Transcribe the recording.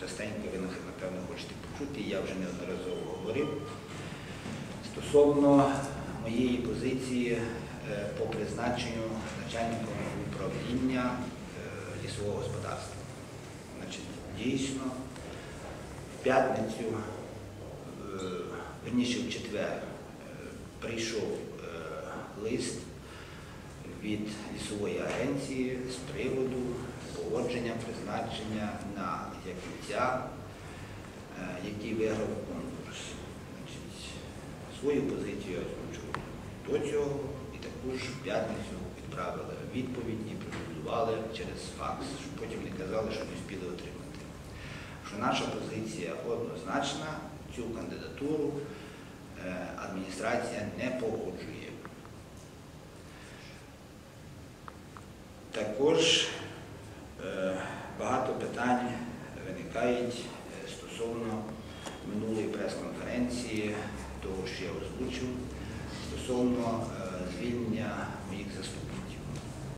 частенько ви, напевно, хочете почути, я вже неодноразово говорив. Стосовно моєї позиції е, по призначенню начальником управління е, лісового господарства. Значить, дійсно, в п'ятницю, е, верніше в четвер, прийшов лист від лісової агенції з приводу погодження призначення на яківця, е, який виграв конкурс. Свою позицію озвучив до цього і також в п'ятницю відправили відповідь і продублювали через факс, щоб потім не казали, що не встигли отримати. Що наша позиція однозначна, цю кандидатуру е, адміністрація не погоджує. Також питань виникають е, стосовно минулої прес-конференції, того, що я озвучив, стосовно е, звільнення.